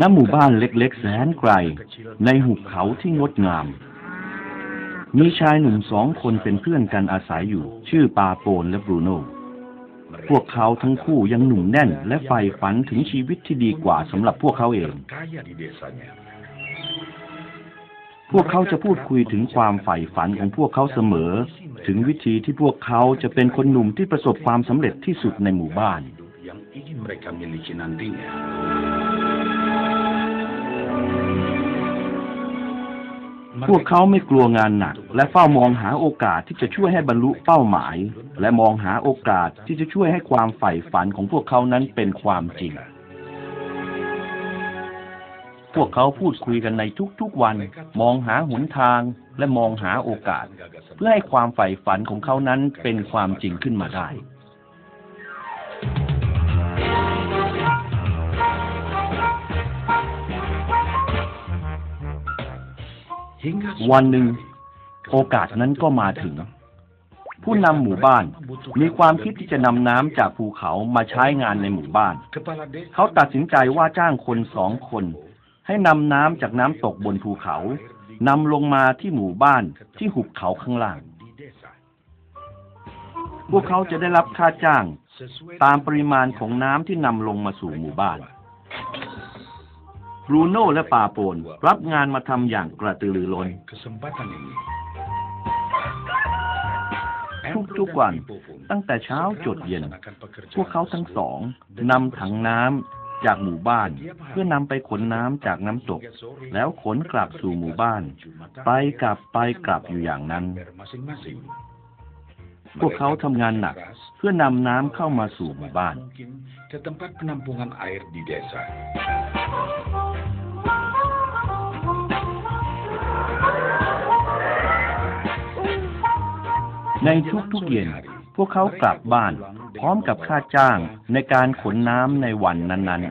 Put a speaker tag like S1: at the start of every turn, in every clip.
S1: ณหมู่บ้านเล็กๆแสนไกล ในหุบเขาที่งดงาม มีชายหนุ่มสองคนเป็นเพื่อนกันอาศัยอยู่ ชื่อปาโปนและบรูโนพวกเขาทั้งคู่ยังหนุ่มแน่น และใฝ่ฝันถึงชีวิตที่ดีกว่าสำหรับพวกเขาเอง พวกเขาจะพูดคุยถึงความใฝ่ฝันของพวกเขาเสมอ ถึงวิธีที่พวกเขาจะเป็นคนหนุ่มที่ประสบความสำเร็จที่สุดในหมู่บ้าน พวกเขาไม่กลัวงานหนัก และเฝ้ามองหาโอกาสที่จะช่วยให้บรรลุเป้าหมาย และมองหาโอกาสที่จะช่วยให้ความใฝ่ฝันของพวกเขานั้นเป็นความจริง พวกเขาพูดคุยกันในทุกๆวัน มองหาหนทางและมองหาโอกาส เพื่อให้ความใฝ่ฝันของเขานั้นเป็นความจริงขึ้นมาได้ วันหนึ่งโอกาสนั้นก็มาถึง ผู้นำหมู่บ้าน มีความคิดที่จะนำน้ำจากภูเขามาใช้งานในหมู่บ้าน เขาตัดสินใจว่าจ้างคนสองคน ให้นำน้ำจากน้ำตกบนภูเขานำลงมาที่หมู่บ้านที่หุบเขาข้างล่าง พวกเขาจะได้รับค่าจ้าง ตามปริมาณของน้ำที่นำลงมาสู่หมู่บ้าน บรูโน่และปาโปนรับงานมาทำอย่างกระตือรือร้นทุกๆวันตั้งแต่เช้าจดเย็น พวกเขาทั้งสองนำถังน้ำจากหมู่บ้าน เพื่อนำไปขนน้ำจากน้ำตก แล้วขนกลับสู่หมู่บ้าน ไปกลับไปกลับอยู่อย่างนั้น พวกเขาทำงานหนักเพื่อนำน้ำเข้ามาสู่หมู่บ้าน ในทุกๆเย็น พวกเขากลับบ้าน พร้อมกับค่าจ้างในการขนน้ำในวันนั้น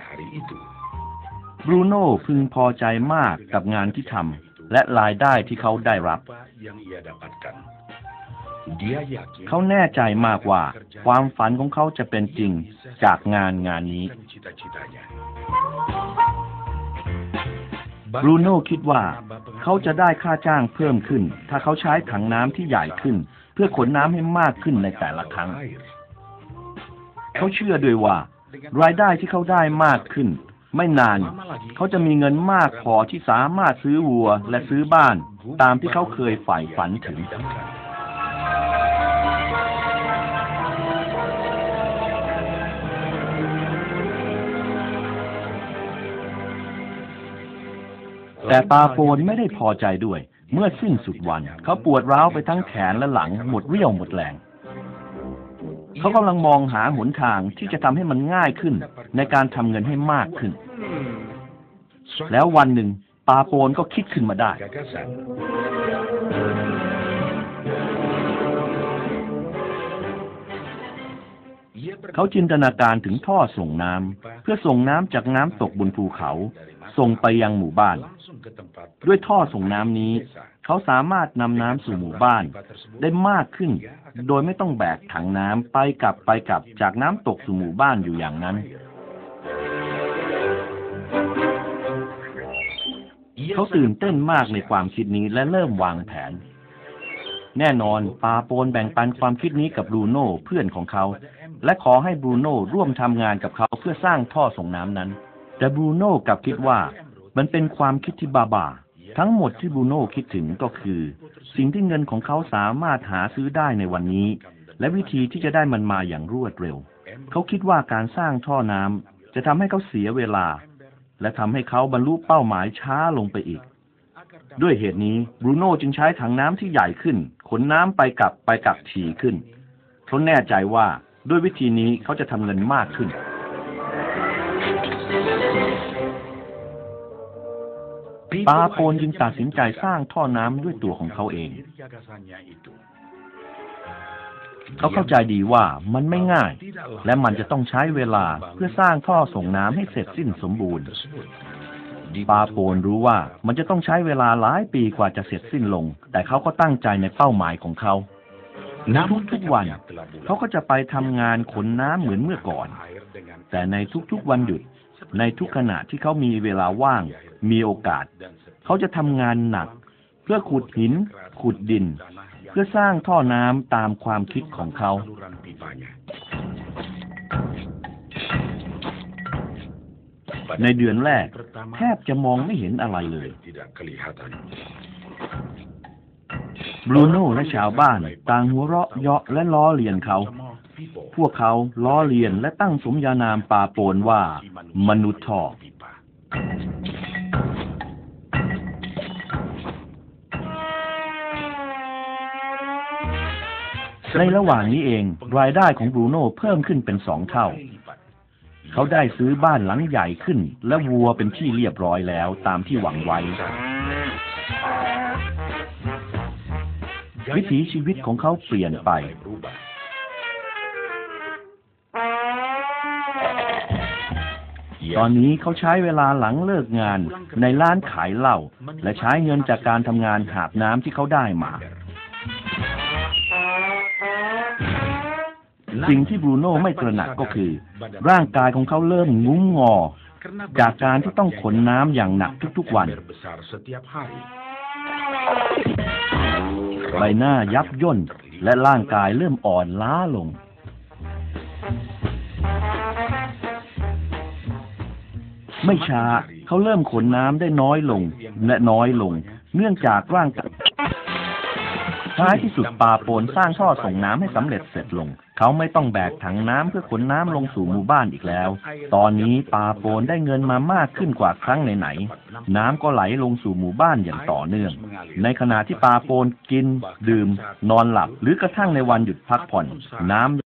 S1: ๆ บรูโน่พึงพอใจมากกับงานที่ทำและรายได้ที่เขาได้รับ เขาแน่ใจมากว่า ความฝันของเขาจะเป็นจริงจากงานงานนี้บรูโน่คิดว่า เขาจะได้ค่าจ้างเพิ่มขึ้น ถ้าเขาใช้ถังน้ำที่ใหญ่ขึ้น เพื่อขนน้ำให้มากขึ้นในแต่ละครั้ง เขาเชื่อด้วยว่า รายได้ที่เขาได้มากขึ้น ไม่นาน เขาจะมีเงินมากพอที่สามารถซื้อวัวและซื้อบ้าน ตามที่เขาเคยใฝ่ฝันถึงแต่ปาโปนไม่ได้พอใจด้วย เมื่อสิ้นสุดวัน เขาปวดร้าวไปทั้งแขนและหลังหมดเรี่ยวหมดแรง เขากำลังมองหาหนทางที่จะทำให้มันง่ายขึ้น ในการทำเงินให้มากขึ้น แล้ววันหนึ่งปาโปนก็คิดขึ้นมาได้ เขาจินตนาการถึงท่อส่งน้ำเพื่อส่งน้ำจากน้ำตกบนภูเขา ส่งไปยังหมู่บ้าน ด้วยท่อส่งน้ำนี้ เขาสามารถนำน้ำสู่หมู่บ้าน ได้มากขึ้น โดยไม่ต้องแบกถังน้ำไปกลับไปกลับจากน้ำตกสู่หมู่บ้านอยู่อย่างนั้นเขาตื่นเต้นมากในความคิดนี้และเริ่มวางแผน แน่นอนปาโปนแบ่งปันความคิดนี้กับบรูโน่เพื่อนของเขา และขอให้บรูโน่ร่วมทำงานกับเขาเพื่อสร้างท่อส่งน้ำนั้น แต่บรูโน่กลับคิดว่ามันเป็นความคิดที่บาบาทั้งหมดที่บรูโน่คิดถึงก็คือ สิ่งที่เงินของเขาสามารถหาซื้อได้ในวันนี้ และวิธีที่จะได้มันมาอย่างรวดเร็ว เขาคิดว่าการสร้างท่อน้ำจะทำให้เขาเสียเวลา และทำให้เขาบรรลุเป้าหมายช้าลงไปอีก ด้วยเหตุนี้บรูโน่จึงใช้ถังน้ำที่ใหญ่ขึ้นขนน้ำไปกลับไปกลับถี่ขึ้นเขาแน่ใจว่า ด้วยวิธีนี้เขาจะทำเงินมากขึ้น ปาโปนจึงตัดสินใจสร้างท่อน้ำด้วยตัวของเขาเอง
S2: Gagasannya itu.
S1: เขาเข้าใจดีว่ามันไม่ง่าย และมันจะต้องใช้เวลาเพื่อสร้างท่อส่งน้ำให้เสร็จสิ้นสมบูรณ์
S2: tersebut.
S1: ปาโปนรู้ว่ามันจะต้องใช้เวลาหลายปีกว่าจะเสร็จสิ้นลง แต่เขาก็ตั้งใจในเป้าหมายของเขา
S2: Namun
S1: ทุกๆวัน
S2: telah bulan
S1: เขาก็จะไปทำงานขนน้ำเหมือนเมื่อก่อน
S2: air dengan
S1: แต่ในทุกๆวันหยุด ในทุกขณะที่เขามีเวลาว่าง มีโอกาส เขาจะทำงานหนัก เพื่อขุดหิน ขุดดิน เพื่อสร้างท่อน้ำตามความคิดของเขา
S2: saluran pipanya.
S1: ในเดือนแรก
S2: Pertama,
S1: แทบจะมองไม่เห็นอะไรเลย
S2: tidak kelihatan.
S1: บรูโน่และชาวบ้านต่างหัวเราะเยาะและล้อเลียนเขา พวกเขาล้อเลียนและตั้งสมญานามปาโปนว่า มนุษย์ทอในระหว่างนี้เองรายได้ของบรูโน่เพิ่มขึ้นเป็นสองเท่า เขาได้ซื้อบ้านหลังใหญ่ขึ้น และวัวเป็นที่เรียบร้อยแล้วตามที่หวังไว้ วิถีชีวิตของเขาเปลี่ยนไป ตอนนี้เขาใช้เวลาหลังเลิกงานในร้านขายเหล้าและใช้เงินจากการทำงานหาบน้ำที่เขาได้มา สิ่งที่บรูโน่ไม่ตระหนักก็คือ ร่างกายของเขาเริ่มงุ้มงอ จากการที่ต้องขนน้ำอย่างหนักทุกๆวัน ใบหน้ายับย่น และร่างกายเริ่มอ่อนล้าลง ไม่ช้าเขาเริ่มขนน้ำได้น้อยลงและน้อยลง เนื่องจากร่างกาย ท้ายที่สุดปาโปนสร้างท่อส่งน้ำให้สำเร็จเสร็จลง เขาไม่ต้องแบกถังน้ำเพื่อขนน้ำลงสู่หมู่บ้านอีกแล้ว ตอนนี้ปาโปนได้เงินมามากขึ้นกว่าครั้งไหนๆน้ำก็ไหลลงสู่หมู่บ้านอย่างต่อเนื่อง ในขณะที่ปาโปนกิน ดื่ม นอนหลับ หรือกระทั่งในวันหยุดพักผ่อน น้ำ